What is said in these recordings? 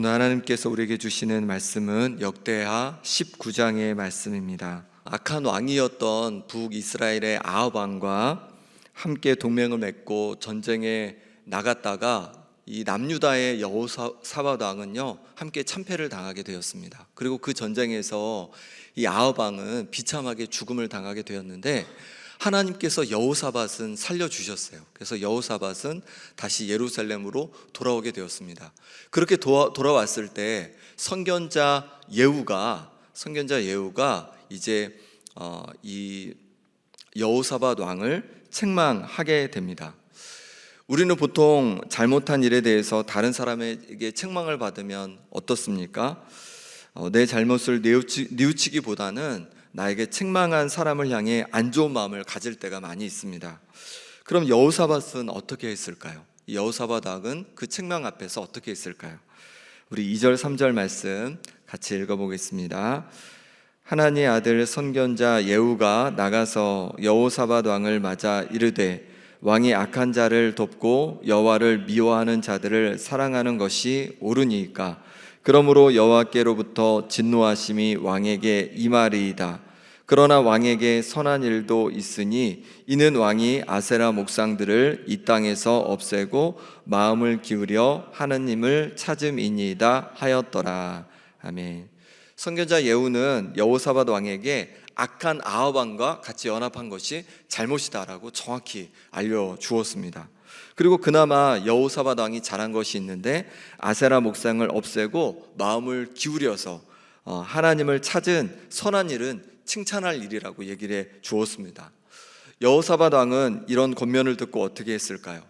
오늘 하나님께서 우리에게 주시는 말씀은 역대하 19장의 말씀입니다. 악한 왕이었던 북이스라엘의 아합 왕과 함께 동맹을 맺고 전쟁에 나갔다가 이 남유다의 여호사밧 왕은요 함께 참패를 당하게 되었습니다. 그리고 그 전쟁에서 이 아합 왕은 비참하게 죽음을 당하게 되었는데 하나님께서 여호사밧은 살려 주셨어요. 그래서 여호사밧은 다시 예루살렘으로 돌아오게 되었습니다. 그렇게 도와, 돌아왔을 때 선견자 예후가 선견자 예후가 이제 어, 이 여호사밧 왕을 책망하게 됩니다. 우리는 보통 잘못한 일에 대해서 다른 사람에게 책망을 받으면 어떻습니까? 어, 내 잘못을 뉘우치, 뉘우치기보다는 나에게 책망한 사람을 향해 안 좋은 마음을 가질 때가 많이 있습니다. 그럼 여호사밧은 어떻게 했을까요? 여호사밧 왕은 그 책망 앞에서 어떻게 했을까요? 우리 2절 3절 말씀 같이 읽어보겠습니다. 하나님의 아들 선견자 예후가 나가서 여호사밧 왕을 맞아 이르되 왕이 악한 자를 돕고 여호와를 미워하는 자들을 사랑하는 것이 옳으니까 그러므로 여호와께로부터 진노하심이 왕에게 임하리이다. 그러나 왕에게 선한 일도 있으니 이는 왕이 아세라 목상들을 이 땅에서 없애고 마음을 기울여 하느님을 찾음이니이다 하였더라. 아멘. 선견자 예후는 여호사밧 왕에게 악한 아합 왕과 같이 연합한 것이 잘못이다라고 정확히 알려 주었습니다. 그리고 그나마 여호사밧 왕이 잘한 것이 있는데 아세라 목상을 없애고 마음을 기울여서 어, 하나님을 찾은 선한 일은 칭찬할 일이라고 얘기를 해 주었습니다. 여호사밧 왕은 이런 권면을 듣고 어떻게 했을까요?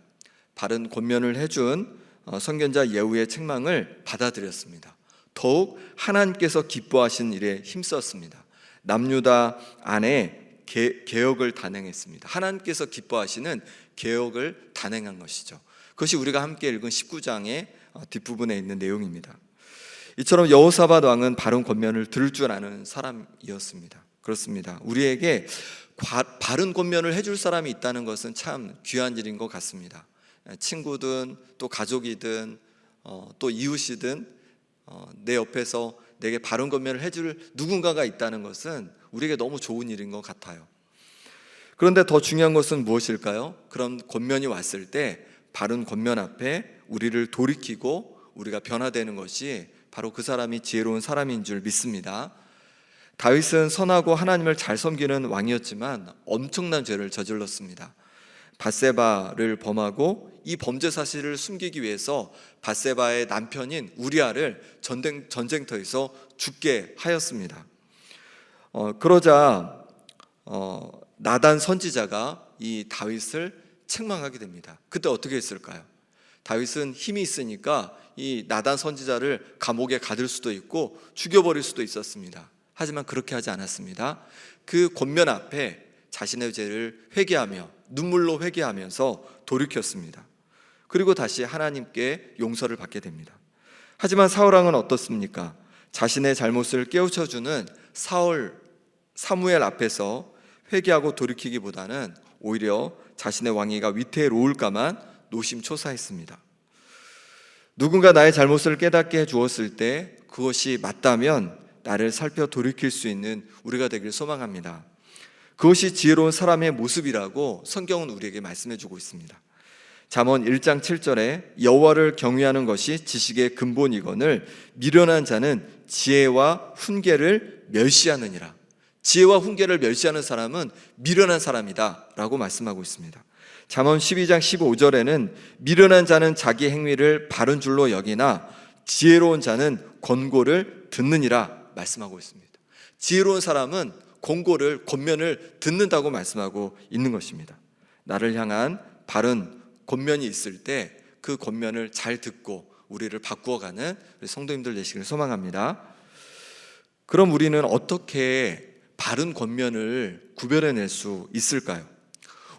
바른 권면을 해준 어, 선견자 예후의 책망을 받아들였습니다. 더욱 하나님께서 기뻐하신 일에 힘썼습니다. 남유다 안에 개, 개혁을 단행했습니다. 하나님께서 기뻐하시는 개혁을 단행한 것이죠. 그것이 우리가 함께 읽은 19장의 어, 뒷부분에 있는 내용입니다. 이처럼 여호사밧 왕은 바른 권면을 들을 줄 아는 사람이었습니다. 그렇습니다. 우리에게 바른 권면을 해줄 사람이 있다는 것은 참 귀한 일인 것 같습니다. 친구든 또 가족이든 어, 또 이웃이든 어, 내 옆에서 내게 바른 권면을 해줄 누군가가 있다는 것은 우리에게 너무 좋은 일인 것 같아요. 그런데 더 중요한 것은 무엇일까요? 그런 권면이 왔을 때 바른 권면 앞에 우리를 돌이키고 우리가 변화되는 것이 바로 그 사람이 지혜로운 사람인 줄 믿습니다. 다윗은 선하고 하나님을 잘 섬기는 왕이었지만 엄청난 죄를 저질렀습니다. 바세바를 범하고 이 범죄 사실을 숨기기 위해서 바세바의 남편인 우리아를 전쟁, 전쟁터에서 죽게 하였습니다. 어, 그러자 어, 나단 선지자가 이 다윗을 책망하게 됩니다. 그때 어떻게 했을까요? 다윗은 힘이 있으니까 이 나단 선지자를 감옥에 가둘 수도 있고 죽여버릴 수도 있었습니다. 하지만 그렇게 하지 않았습니다. 그 권면 앞에 자신의 죄를 회개하며 눈물로 회개하면서 돌이켰습니다. 그리고 다시 하나님께 용서를 받게 됩니다. 하지만 사울 왕은 어떻습니까? 자신의 잘못을 깨우쳐 주는 사울 사무엘 앞에서 회개하고 돌이키기보다는 오히려 자신의 왕위가 위태로울까만 노심초사했습니다. 누군가 나의 잘못을 깨닫게 해 주었을 때 그것이 맞다면 나를 살펴 돌이킬 수 있는 우리가 되길 소망합니다. 그것이 지혜로운 사람의 모습이라고 성경은 우리에게 말씀해 주고 있습니다. 잠언 1장 7절에 여호와를 경외하는 것이 지식의 근본이거늘 미련한 자는 지혜와 훈계를 멸시하느니라. 지혜와 훈계를 멸시하는 사람은 미련한 사람이다 라고 말씀하고 있습니다. 잠언 12장 15절에는 미련한 자는 자기 행위를 바른 줄로 여기나 지혜로운 자는 권고를 듣느니라 말씀하고 있습니다. 지혜로운 사람은 권고를 권면을 듣는다고 말씀하고 있는 것입니다. 나를 향한 바른 권면이 있을 때 그 권면을 잘 듣고 우리를 바꾸어가는 성도님들 되시기를 소망합니다. 그럼 우리는 어떻게 바른 권면을 구별해낼 수 있을까요?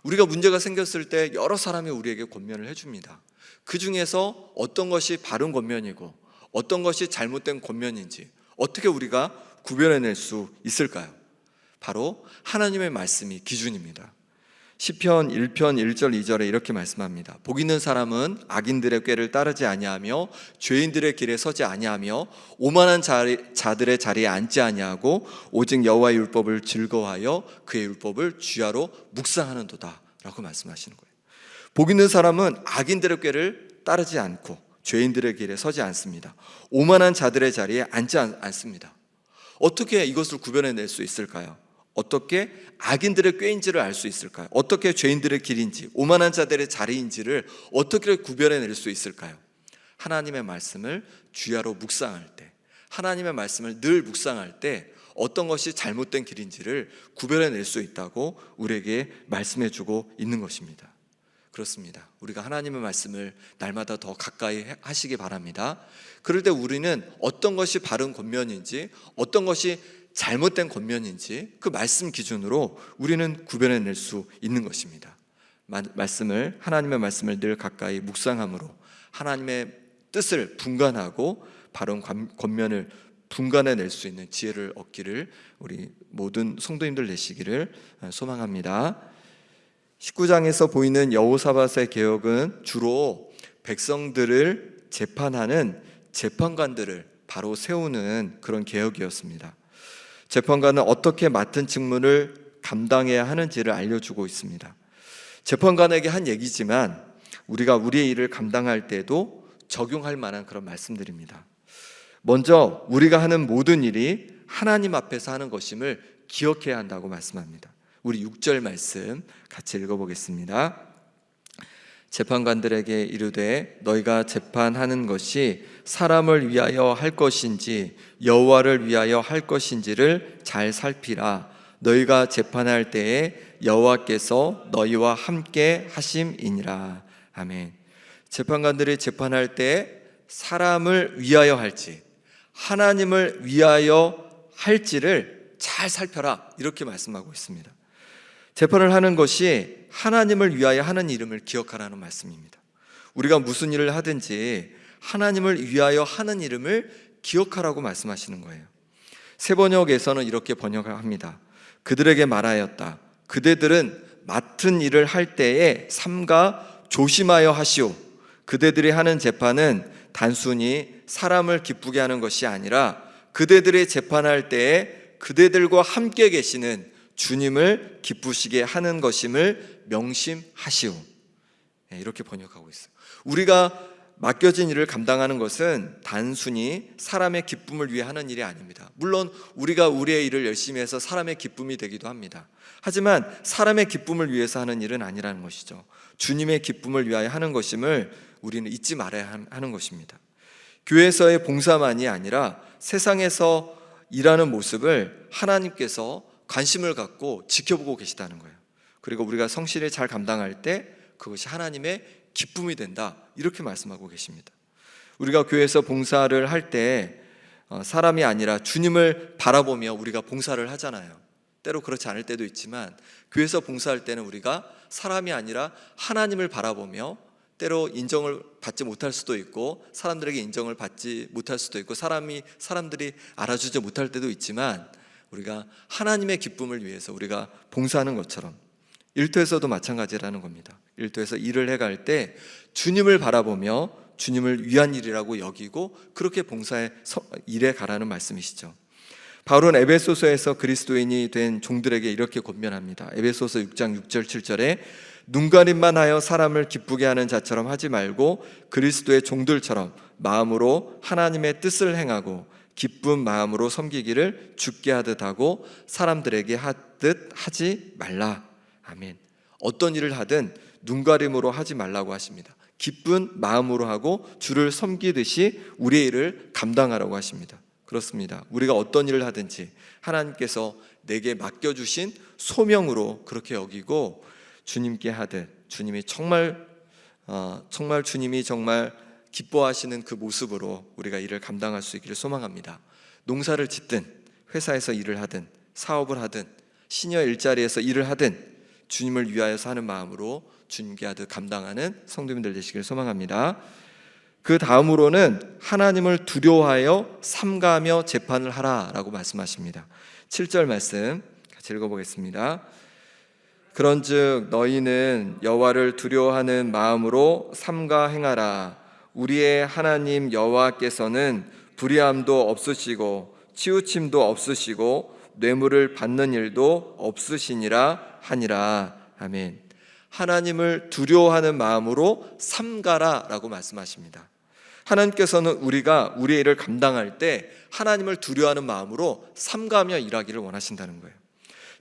우리가 문제가 생겼을 때 여러 사람이 우리에게 권면을 해줍니다. 그 중에서 어떤 것이 바른 권면이고 어떤 것이 잘못된 권면인지 어떻게 우리가 구별해낼 수 있을까요? 바로 하나님의 말씀이 기준입니다. 시편 1편 1절 2절에 이렇게 말씀합니다. 복 있는 사람은 악인들의 꾀를 따르지 아니하며 죄인들의 길에 서지 아니하며 오만한 자리, 자들의 자리에 앉지 아니하고 오직 여호와의 율법을 즐거워하여 그의 율법을 주야로 묵상하는도다라고 말씀하시는 거예요. 복 있는 사람은 악인들의 꾀를 따르지 않고 죄인들의 길에 서지 않습니다. 오만한 자들의 자리에 앉지 않, 않습니다. 어떻게 이것을 구별해낼 수 있을까요? 어떻게 악인들의 꾀인지를 알 수 있을까요? 어떻게 죄인들의 길인지, 오만한 자들의 자리인지를 어떻게 구별해낼 수 있을까요? 하나님의 말씀을 주야로 묵상할 때, 하나님의 말씀을 늘 묵상할 때 어떤 것이 잘못된 길인지를 구별해낼 수 있다고 우리에게 말씀해주고 있는 것입니다. 그렇습니다. 우리가 하나님의 말씀을 날마다 더 가까이 하시기 바랍니다. 그럴 때 우리는 어떤 것이 바른 권면인지, 어떤 것이 잘못된 권면인지 그 말씀 기준으로 우리는 구별해낼 수 있는 것입니다. 마- 말씀을 하나님의 말씀을 늘 가까이 묵상함으로 하나님의 뜻을 분간하고 바른 관- 권면을 분간해낼 수 있는 지혜를 얻기를 우리 모든 성도님들 되시기를 소망합니다. 19장에서 보이는 여호사밧의 개혁은 주로 백성들을 재판하는 재판관들을 바로 세우는 그런 개혁이었습니다. 재판관은 어떻게 맡은 직무를 감당해야 하는지를 알려주고 있습니다. 재판관에게 한 얘기지만 우리가 우리의 일을 감당할 때도 적용할 만한 그런 말씀들입니다. 먼저 우리가 하는 모든 일이 하나님 앞에서 하는 것임을 기억해야 한다고 말씀합니다. 우리 6절 말씀 같이 읽어보겠습니다. 재판관들에게 이르되 너희가 재판하는 것이 사람을 위하여 할 것인지 여호와를 위하여 할 것인지를 잘 살피라. 너희가 재판할 때에 여호와께서 너희와 함께 하심이니라. 아멘. 재판관들이 재판할 때 사람을 위하여 할지 하나님을 위하여 할지를 잘 살펴라. 이렇게 말씀하고 있습니다. 재판을 하는 것이 하나님을 위하여 하는 이름을 기억하라는 말씀입니다. 우리가 무슨 일을 하든지 하나님을 위하여 하는 이름을 기억하라고 말씀하시는 거예요. 세 번역에서는 이렇게 번역합니다. 그들에게 말하였다. 그대들은 맡은 일을 할 때에 삼가 조심하여 하시오. 그대들이 하는 재판은 단순히 사람을 기쁘게 하는 것이 아니라 그대들이 재판할 때에 그대들과 함께 계시는 주님을 기쁘시게 하는 것임을 명심하시오. 네, 이렇게 번역하고 있어요. 우리가 맡겨진 일을 감당하는 것은 단순히 사람의 기쁨을 위해 하는 일이 아닙니다. 물론 우리가 우리의 일을 열심히 해서 사람의 기쁨이 되기도 합니다. 하지만 사람의 기쁨을 위해서 하는 일은 아니라는 것이죠. 주님의 기쁨을 위하여 하는 것임을 우리는 잊지 말아야 하는 것입니다. 교회에서의 봉사만이 아니라 세상에서 일하는 모습을 하나님께서 관심을 갖고 지켜보고 계시다는 거예요. 그리고 우리가 성실히 잘 감당할 때 그것이 하나님의 기쁨이 된다. 이렇게 말씀하고 계십니다. 우리가 교회에서 봉사를 할때 어, 사람이 아니라 주님을 바라보며 우리가 봉사를 하잖아요. 때로 그렇지 않을 때도 있지만 교회에서 봉사할 때는 우리가 사람이 아니라 하나님을 바라보며 때로 인정을 받지 못할 수도 있고 사람들에게 인정을 받지 못할 수도 있고 사람이 사람들이 알아주지 못할 때도 있지만 우리가 하나님의 기쁨을 위해서 우리가 봉사하는 것처럼 일터에서도 마찬가지라는 겁니다. 일터에서 일을 해갈 때 주님을 바라보며 주님을 위한 일이라고 여기고 그렇게 봉사에 일해 가라는 말씀이시죠. 바울은 에베소서에서 그리스도인이 된 종들에게 이렇게 권면합니다. 에베소서 6장 6절 7절에 눈 가림만 하여 사람을 기쁘게 하는 자처럼 하지 말고 그리스도의 종들처럼 마음으로 하나님의 뜻을 행하고 기쁜 마음으로 섬기기를 죽게 하듯 하고 사람들에게 하듯 하지 말라. 아멘. 어떤 일을 하든 눈가림으로 하지 말라고 하십니다. 기쁜 마음으로 하고 주를 섬기듯이 우리의 일을 감당하라고 하십니다. 그렇습니다. 우리가 어떤 일을 하든지 하나님께서 내게 맡겨주신 소명으로 그렇게 여기고 주님께 하듯 주님이 정말 어, 정말 주님이 정말 기뻐하시는 그 모습으로 우리가 일을 감당할 수 있기를 소망합니다. 농사를 짓든 회사에서 일을 하든 사업을 하든 시녀 일자리에서 일을 하든 주님을 위하여서 하는 마음으로 주님께 하듯 감당하는 성도님들 되시길 소망합니다. 그 다음으로는 하나님을 두려워하여 삼가며 재판을 하라라고 말씀하십니다. 7절 말씀 같이 읽어보겠습니다. 그런즉 너희는 여호와를 두려워하는 마음으로 삼가 행하라. 우리의 하나님 여호와께서는 불의함도 없으시고 치우침도 없으시고 뇌물을 받는 일도 없으시니라 하니라. 아멘. 하나님을 두려워하는 마음으로 삼가라라고 말씀하십니다. 하나님께서는 우리가 우리의 일을 감당할 때 하나님을 두려워하는 마음으로 삼가며 일하기를 원하신다는 거예요.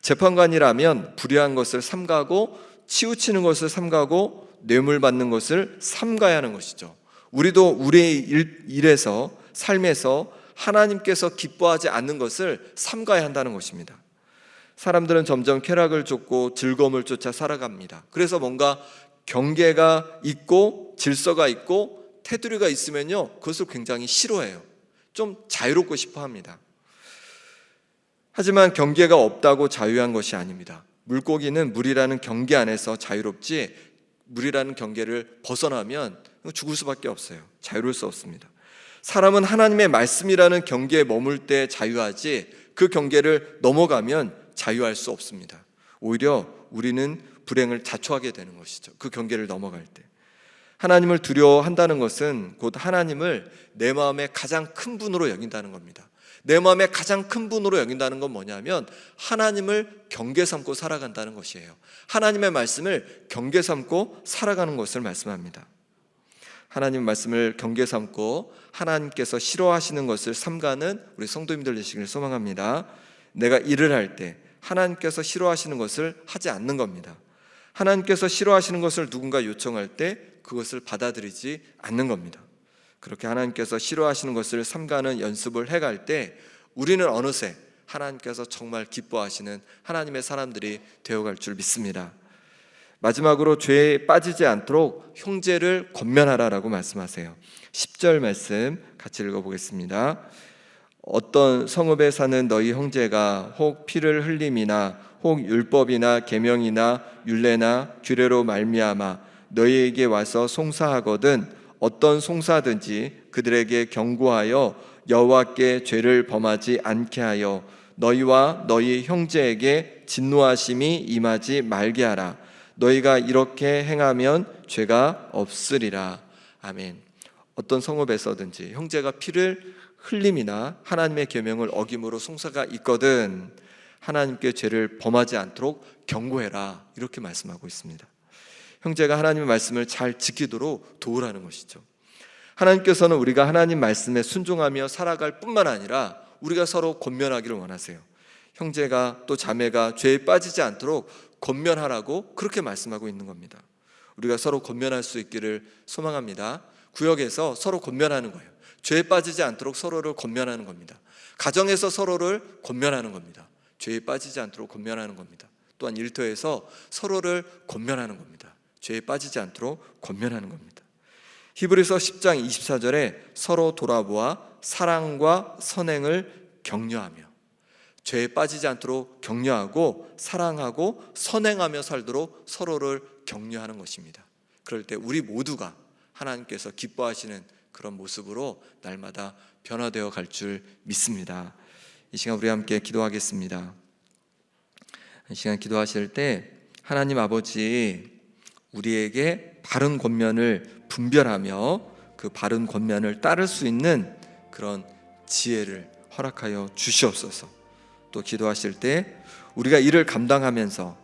재판관이라면 불의한 것을 삼가고 치우치는 것을 삼가고 뇌물 받는 것을 삼가야 하는 것이죠. 우리도 우리의 일, 일에서 삶에서 하나님께서 기뻐하지 않는 것을 삼가야 한다는 것입니다. 사람들은 점점 쾌락을 쫓고 즐거움을 쫓아 살아갑니다. 그래서 뭔가 경계가 있고 질서가 있고 테두리가 있으면요, 그것을 굉장히 싫어해요. 좀 자유롭고 싶어 합니다. 하지만 경계가 없다고 자유한 것이 아닙니다. 물고기는 물이라는 경계 안에서 자유롭지 물이라는 경계를 벗어나면 죽을 수밖에 없어요. 자유로울 수 없습니다. 사람은 하나님의 말씀이라는 경계에 머물 때 자유하지 그 경계를 넘어가면 자유할 수 없습니다. 오히려 우리는 불행을 자초하게 되는 것이죠. 그 경계를 넘어갈 때. 하나님을 두려워한다는 것은 곧 하나님을 내 마음의 가장 큰 분으로 여긴다는 겁니다. 내 마음의 가장 큰 분으로 여긴다는 건 뭐냐면 하나님을 경계 삼고 살아간다는 것이에요. 하나님의 말씀을 경계 삼고 살아가는 것을 말씀합니다. 하나님 말씀을 경계 삼고 하나님께서 싫어하시는 것을 삼가는 우리 성도님들 되시기를 소망합니다. 내가 일을 할 때 하나님께서 싫어하시는 것을 하지 않는 겁니다. 하나님께서 싫어하시는 것을 누군가 요청할 때 그것을 받아들이지 않는 겁니다. 그렇게 하나님께서 싫어하시는 것을 삼가는 연습을 해갈 때 우리는 어느새 하나님께서 정말 기뻐하시는 하나님의 사람들이 되어갈 줄 믿습니다. 마지막으로 죄에 빠지지 않도록 형제를 권면하라라고 말씀하세요. 10절 말씀 같이 읽어보겠습니다. 어떤 성읍에 사는 너희 형제가 혹 피를 흘림이나 혹 율법이나 계명이나 율례나 규례로 말미암아 너희에게 와서 송사하거든 어떤 송사든지 그들에게 경고하여 여호와께 죄를 범하지 않게 하여 너희와 너희 형제에게 진노하심이 임하지 말게 하라. 너희가 이렇게 행하면 죄가 없으리라. 아멘. 어떤 성읍에서든지 형제가 피를 흘림이나 하나님의 계명을 어김으로 송사가 있거든 하나님께 죄를 범하지 않도록 경고해라. 이렇게 말씀하고 있습니다. 형제가 하나님의 말씀을 잘 지키도록 도우라는 것이죠. 하나님께서는 우리가 하나님 말씀에 순종하며 살아갈 뿐만 아니라 우리가 서로 권면하기를 원하세요. 형제가 또 자매가 죄에 빠지지 않도록 권면하라고 그렇게 말씀하고 있는 겁니다. 우리가 서로 권면할 수 있기를 소망합니다. 구역에서 서로 권면하는 거예요. 죄에 빠지지 않도록 서로를 권면하는 겁니다. 가정에서 서로를 권면하는 겁니다. 죄에 빠지지 않도록 권면하는 겁니다. 또한 일터에서 서로를 권면하는 겁니다. 죄에 빠지지 않도록 권면하는 겁니다. 히브리서 10장 24절에 서로 돌아보아 사랑과 선행을 격려하며 죄에 빠지지 않도록 격려하고 사랑하고 선행하며 살도록 서로를 격려하는 것입니다. 그럴 때 우리 모두가 하나님께서 기뻐하시는 그런 모습으로 날마다 변화되어 갈 줄 믿습니다. 이 시간 우리 함께 기도하겠습니다. 이 시간 기도하실 때 하나님 아버지 우리에게 바른 권면을 분별하며 그 바른 권면을 따를 수 있는 그런 지혜를 허락하여 주시옵소서. 또 기도하실 때 우리가 일을 감당하면서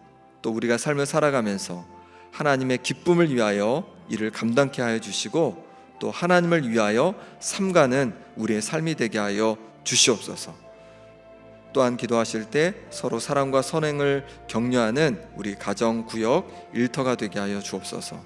또 우리가 삶을 살아가면서 하나님의 기쁨을 위하여 일을 감당케 하여 주시고 또 하나님을 위하여 삼가는 우리의 삶이 되게 하여 주시옵소서. 또한 기도하실 때 서로 사랑과 선행을 격려하는 우리 가정 구역 일터가 되게 하여 주옵소서.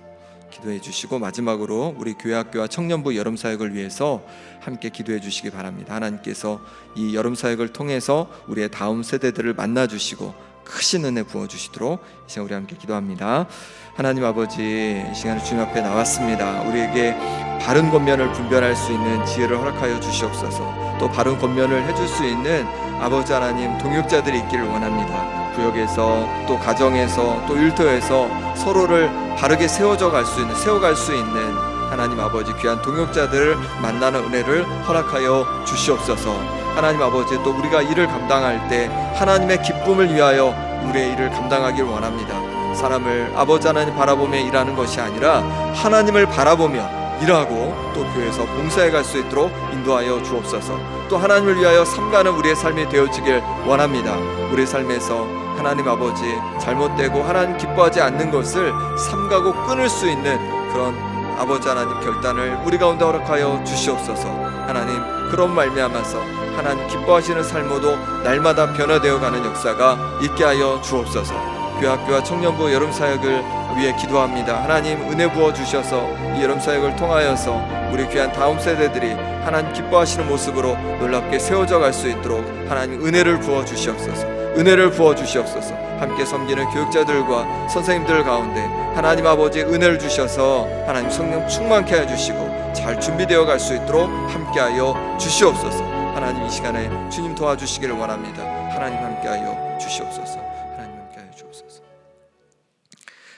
기도해 주시고 마지막으로 우리 교회학교와 청년부 여름 사역을 위해서 함께 기도해 주시기 바랍니다. 하나님께서 이 여름 사역을 통해서 우리의 다음 세대들을 만나 주시고 크신 은혜 부어 주시도록 이 시간 우리 함께 기도합니다. 하나님 아버지 이 시간에 주님 앞에 나왔습니다. 우리에게 바른 권면을 분별할 수 있는 지혜를 허락하여 주시옵소서. 또 바른 권면을 해줄 수 있는 아버지 하나님 동역자들이 있기를 원합니다. 구역에서 또 가정에서 또 일터에서 서로를 바르게 세워져 갈 수 있는 세워갈 수 있는 하나님 아버지 귀한 동역자들을 만나는 은혜를 허락하여 주시옵소서. 하나님 아버지 또 우리가 일을 감당할 때 하나님의 기쁨을 위하여 우리의 일을 감당하길 원합니다. 사람을 아버지 하나님 바라보며 일하는 것이 아니라 하나님을 바라보며 일하고 또 교회에서 봉사해 갈 수 있도록 인도하여 주옵소서. 또 하나님을 위하여 삼가는 우리의 삶이 되어지길 원합니다. 우리 삶에서 하나님 아버지 잘못되고 하나님 기뻐하지 않는 것을 삼가고 끊을 수 있는 그런 아버지 하나님 결단을 우리 가운데 허락하여 주시옵소서. 하나님 그런 말미암아서 하나님 기뻐하시는 삶으로 날마다 변화되어 가는 역사가 있게 하여 주옵소서. 교학교와 청년부 여름 사역을 위해 기도합니다. 하나님 은혜 부어 주셔서 이 여름 사역을 통하여서 우리 귀한 다음 세대들이 하나님 기뻐하시는 모습으로 놀랍게 세워져 갈 수 있도록 하나님 은혜를 부어 주시옵소서. 은혜를 부어 주시옵소서. 함께 섬기는 교육자들과 선생님들 가운데 하나님 아버지 은혜를 주셔서 하나님 성령 충만케 해 주시고 잘 준비되어 갈 수 있도록 함께하여 주시옵소서. 하나님 이 시간에 주님 도와주시기를 원합니다. 하나님 함께하여 주시옵소서.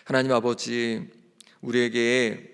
하나님 아버지 우리에게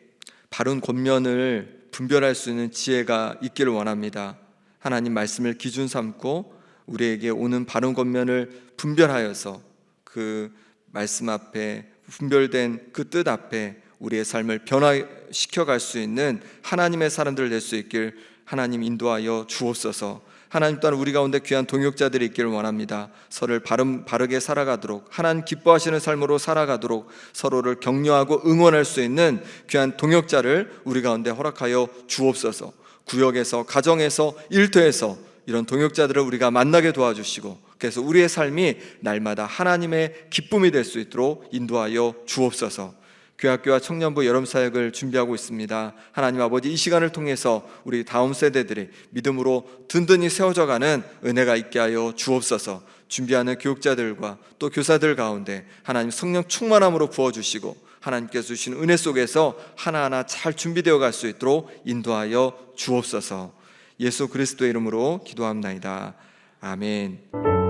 바른 권면을 분별할 수 있는 지혜가 있기를 원합니다. 하나님 말씀을 기준 삼고 우리에게 오는 바른 권면을 분별하여서 그 말씀 앞에 분별된 그 뜻 앞에 우리의 삶을 변화시켜 갈 수 있는 하나님의 사람들 될 수 있길 하나님 인도하여 주옵소서. 하나님 또한 우리 가운데 귀한 동역자들이 있기를 원합니다. 서로를 바른, 바르게 살아가도록 하나님 기뻐하시는 삶으로 살아가도록 서로를 격려하고 응원할 수 있는 귀한 동역자를 우리 가운데 허락하여 주옵소서. 구역에서 가정에서 일터에서 이런 동역자들을 우리가 만나게 도와주시고 그래서 우리의 삶이 날마다 하나님의 기쁨이 될 수 있도록 인도하여 주옵소서. 교학교와 청년부 여름 사역을 준비하고 있습니다. 하나님 아버지 이 시간을 통해서 우리 다음 세대들이 믿음으로 든든히 세워져가는 은혜가 있게 하여 주옵소서. 준비하는 교육자들과 또 교사들 가운데 하나님 성령 충만함으로 부어주시고 하나님께서 주신 은혜 속에서 하나하나 잘 준비되어 갈 수 있도록 인도하여 주옵소서. 예수 그리스도의 이름으로 기도합나이다. 아멘.